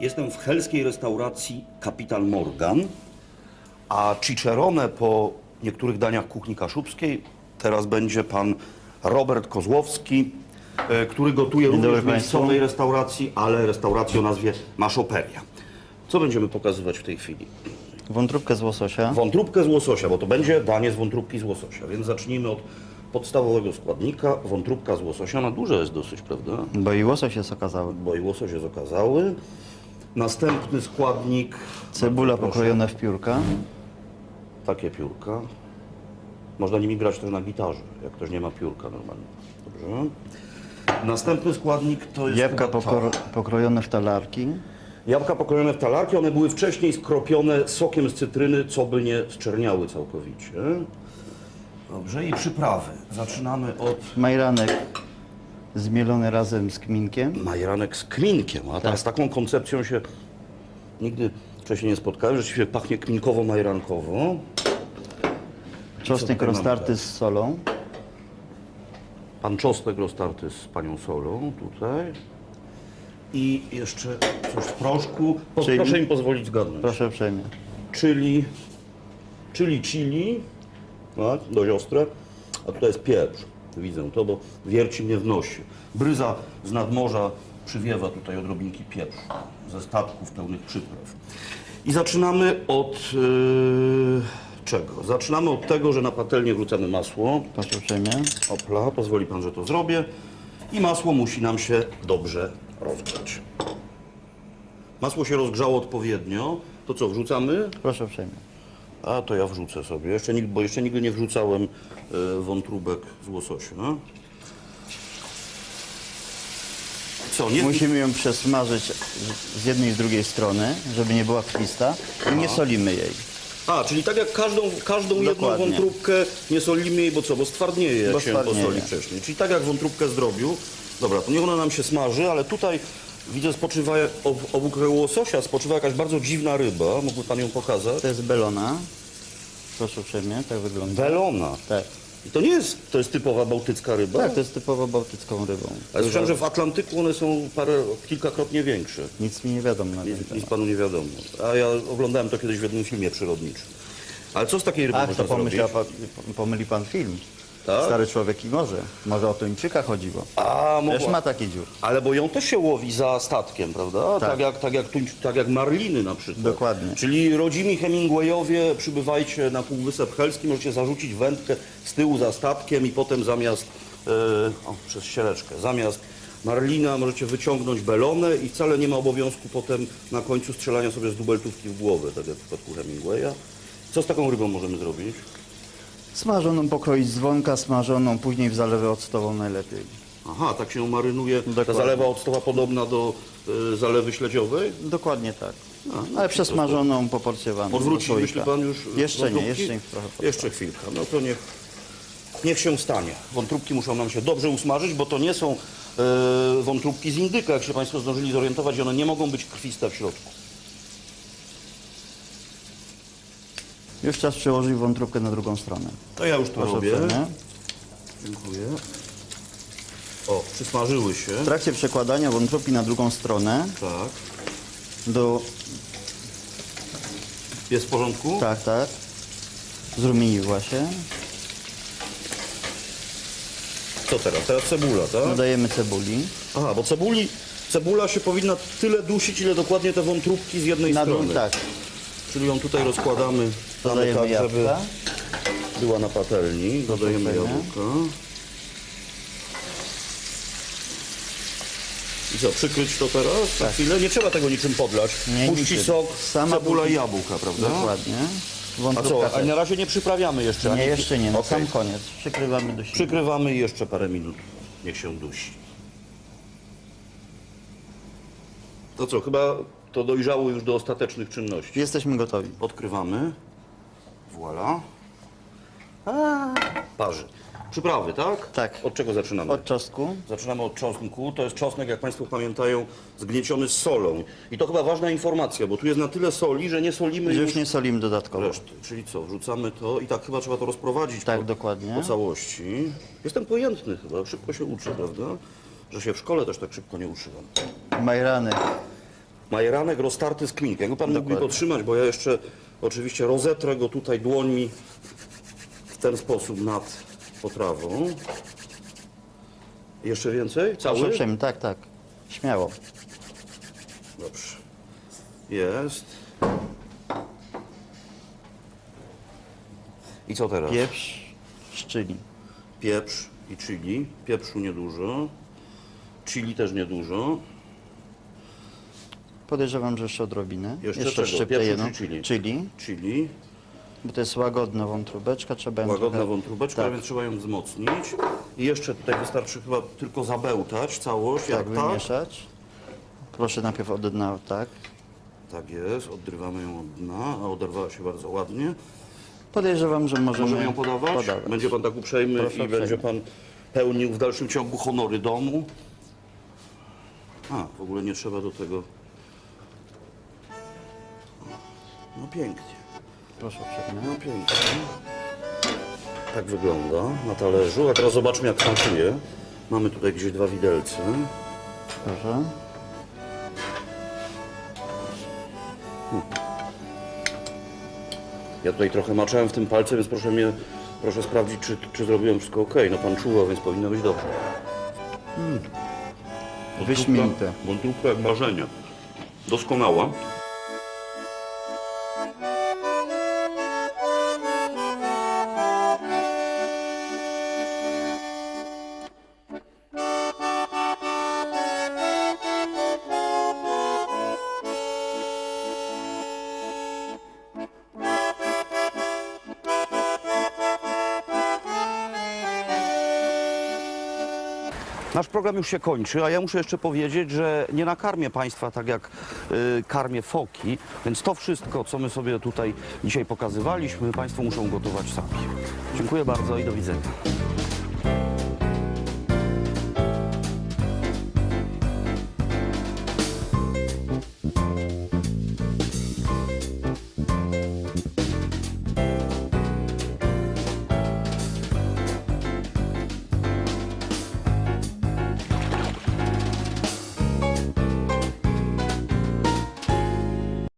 Jestem w helskiej restauracji Kapitan Morgan, a Cicerone po niektórych daniach kuchni kaszubskiej teraz będzie pan Robert Kozłowski, e, który gotuje również w miejscowej restauracji, ale restauracji o nazwie Maszoperia. Co będziemy pokazywać w tej chwili? Wątróbkę z łososia. Wątróbkę z łososia, bo to będzie danie z wątróbki z łososia, więc zacznijmy od podstawowego składnika. Wątróbka z łososia, ona duża jest dosyć, prawda? Bo i łosoś jest okazały. Bo i łosoś jest okazały. Następny składnik, Cebula Proszę. pokrojona w piórka. takie piórka. Można nimi grać też na gitarze, jak ktoś nie ma piórka normalnie. Dobrze. Następny składnik to jest... Jabłka chyba pokro to. pokrojone w talarki. Jabłka pokrojone w talarki, one były wcześniej skropione sokiem z cytryny, co by nie zczerniały całkowicie. Dobrze, i przyprawy. Zaczynamy od Majranek zmielony razem z kminkiem. majeranek z kminkiem, a tak. z taką koncepcją się nigdy wcześniej nie spotkałem. Rzeczywiście pachnie kminkowo-majerankowo. Czosnek roztarty z solą. Pan czosnek roztarty z panią solą tutaj. I jeszcze coś w proszku. Po, Czyli- Proszę mi pozwolić zgadnąć. Proszę uprzejmie. Czyli, czyli chili, tak, dość ostre, a tutaj jest pieprz. Widzę to, bo wierci mnie w nosie. Bryza z nadmorza przywiewa tutaj odrobinki pieprzu ze statków pełnych przypraw. I zaczynamy od yy, czego? Zaczynamy od tego, że na patelnię wrzucamy masło. Proszę uprzejmie. Opla, pozwoli pan, że to zrobię. I masło musi nam się dobrze rozgrzać. Masło się rozgrzało odpowiednio. To co, wrzucamy? Proszę uprzejmie. A to ja wrzucę sobie, jeszcze nigdy, bo jeszcze nigdy nie wrzucałem e, wątróbek z łososia. Co, nie, Musimy ją przesmażyć z- z jednej i z drugiej strony, żeby nie była krwista. I nie solimy jej. A, czyli tak jak każdą, każdą jedną Dokładnie. wątróbkę nie solimy jej, bo co, bo stwardnieje, jak Bo się stwardnieje. posoli wcześniej. Czyli tak jak wątróbkę zdrobił. Dobra, to niech ona nam się smaży, ale tutaj widzę spoczywa, ob, obok łososia spoczywa jakaś bardzo dziwna ryba. Mógłby pan ją pokazać? To jest belona. Proszę uprzejmie, tak wygląda. Welona. Tak. I to nie jest, to jest typowa bałtycka ryba? Tak, to jest typowo bałtycką rybą. Ale słyszałem, że w Atlantyku one są parę, kilkakrotnie większe. Nic mi nie wiadomo na ten Nic, nic temat. panu nie wiadomo. A ja oglądałem to kiedyś w jednym filmie przyrodniczym. Ale co z takiej ryby Ach, można to pomyślał zrobić? pomyli pan film. Tak? Stary człowiek i morze. Może o Tuńczyka chodziło. A, Też mogła... ma taki dziur. Ale bo ją też się łowi za statkiem, prawda? Tak, Tak. jak, tak, jak, tuń- tak jak marliny na przykład. Dokładnie. Czyli rodzimi Hemingwayowie, przybywajcie na Półwysep Helski, możecie zarzucić wędkę z tyłu za statkiem i potem zamiast, e, o, przez ściereczkę, zamiast marlina możecie wyciągnąć belonę i wcale nie ma obowiązku potem na końcu strzelania sobie z dubeltówki w głowę, tak jak w przypadku Hemingwaya. Co z taką rybą możemy zrobić? Smażoną pokroić dzwonka, smażoną, później w zalewę octową najlepiej. Aha, tak się marynuje. Ta Dokładnie. zalewa octowa podobna do e, zalewy śledziowej? Dokładnie tak. no Ale przesmażoną, poporcjowaną. Odwrócić, do myśli słoika. pan już? Jeszcze nie, wątróbki? jeszcze nie trochę potrwa. Jeszcze chwilkę, no to niech, niech się stanie. Wątróbki muszą nam się dobrze usmażyć, bo to nie są e, wątróbki z indyka, jak się Państwo zdążyli zorientować, one nie mogą być krwiste w środku. Już czas przełożyć wątróbkę na drugą stronę. To ja już to robię. uprzejmie. Dziękuję. O, przysmażyły się. W trakcie przekładania wątróbki na drugą stronę Tak. do... Jest w porządku? Tak, tak. Zrumieniła się. Co teraz? Teraz cebula, tak? Dodajemy cebuli. Aha, bo cebuli, cebula się powinna tyle dusić, ile dokładnie te wątróbki z jednej Na dół, strony. tak. Czyli ją tutaj rozkładamy Dodajemy tak, żeby jabłka. była na patelni. Dodajemy uprzejmie. jabłka. I co, przykryć to teraz na chwilę? Nie trzeba tego niczym podlać. Tak. Nie, Puści niczym. sok, Sama cebula i jabłka, prawda? Dokładnie. A Wątróbka co, a też. na razie nie przyprawiamy jeszcze? Nie, ani- jeszcze nie. Na Okej. sam koniec. Przykrywamy do siebie. Przykrywamy i jeszcze parę minut. Niech się dusi. To co, chyba to dojrzało już do ostatecznych czynności. Jesteśmy gotowi. Odkrywamy. Voilà. A, parzy. Przyprawy, tak? Tak. Od czego zaczynamy? Od czosnku. Zaczynamy od czosnku. To jest czosnek, jak Państwo pamiętają, zgnieciony z solą. I to chyba ważna informacja, bo tu jest na tyle soli, że nie solimy Że już już nie solimy dodatkowo. reszty. Czyli co, wrzucamy to i tak chyba trzeba to rozprowadzić Tak, po, dokładnie. po całości. Jestem pojętny chyba, szybko się uczę, prawda? Że się w szkole też tak szybko nie uczyłem. Majranek Majeranek roztarty z kminkiem. Jakby pan mógł mi podtrzymać, bo ja jeszcze oczywiście rozetrę go tutaj dłońmi w ten sposób nad potrawą. Jeszcze więcej? Proszę Cały? uprzejmie, tak, tak. Śmiało. Dobrze. Jest. I co teraz? Pieprz, szczyli. Pieprz i chili. Pieprzu niedużo. Chili też niedużo. Podejrzewam, że jeszcze odrobinę. Jeszcze czego? szczyptę Pieprzu jedną. czy chili? Chili, Chili. bo to jest łagodna wątróbeczka, trzeba ją Łagodna trochę- wątróbeczka, Tak, więc trzeba ją wzmocnić. I jeszcze tutaj wystarczy chyba tylko zabełtać całość. tak, Jak wymieszać. Proszę najpierw od dna, tak. Tak jest, odrywamy ją od dna, a oderwała się bardzo ładnie. Podejrzewam, że możemy, Możemy ją podawać? podawać. Będzie pan tak uprzejmy Proszę i uprzejmie. będzie pan pełnił w dalszym ciągu honory domu. A, w ogóle nie trzeba do tego. No pięknie, Proszę uprzejmie. no pięknie. Tak wygląda na talerzu. A teraz zobaczmy jak smakuje. Mamy tutaj gdzieś dwa widelce. Proszę. Ja tutaj trochę maczałem w tym palce, więc proszę mnie, proszę sprawdzić, czy, czy zrobiłem wszystko ok. No pan czuwa, więc powinno być dobrze. Wyśmienite. Wątróbka jak marzenie. Doskonała. Nasz program już się kończy, a ja muszę jeszcze powiedzieć, że nie nakarmię Państwa tak jak y, karmię foki, więc to wszystko, co my sobie tutaj dzisiaj pokazywaliśmy, Państwo muszą gotować sami. Dziękuję bardzo i do widzenia.